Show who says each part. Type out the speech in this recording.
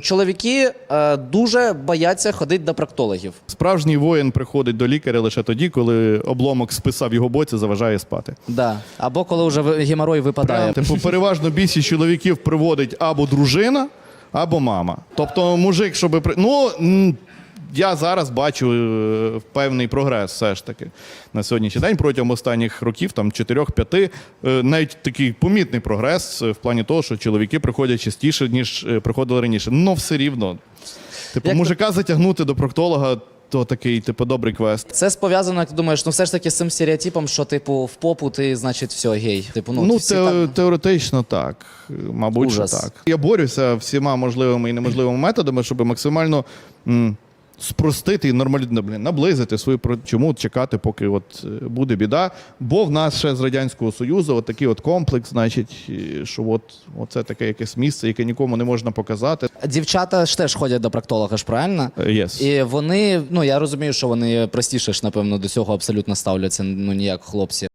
Speaker 1: Чоловіки е, дуже бояться ходити до проктологів.
Speaker 2: Справжній воїн приходить до лікаря лише тоді, коли обломок списав його боці заважає спати.
Speaker 1: Да. Або коли вже геморой випадає.
Speaker 2: Типу, переважно більшість чоловіків приводить або дружина, або мама. Тобто, мужик, щоб при... ну. м, Я зараз бачу е, певний прогрес все ж таки на сьогоднішній день протягом останніх років, там 4-5, е, навіть такий помітний прогрес е, в плані того, що чоловіки приходять частіше, ніж приходили раніше. Ну, все рівно. Типу,
Speaker 1: Як то-
Speaker 2: мужика затягнути до проктолога, то такий, типу, добрий квест.
Speaker 1: Це пов'язано, як ти думаєш, ну все ж таки з цим стереотипом, що типу в попу ти, значить, все, гей. Типу, ну,
Speaker 2: Ну,
Speaker 1: всі
Speaker 2: те-
Speaker 1: так-
Speaker 2: теоретично так. Мабуть,
Speaker 1: Ужас.
Speaker 2: що так. Я борюся всіма можливими і неможливими методами, щоб максимально м, спростити і нормалі... ну, блін, наблизити свою чому чекати, поки от е, буде біда. Бо в нас ще з Радянського Союзу от такий от комплекс, значить, що от, оце таке якесь місце, яке нікому не можна показати.
Speaker 1: Дівчата ж теж ходять до проктолога, ж правильно?
Speaker 2: Е, Yes.
Speaker 1: І вони, ну я розумію, що вони простіше ж, напевно, до цього абсолютно ставляться, ну ніяк хлопці.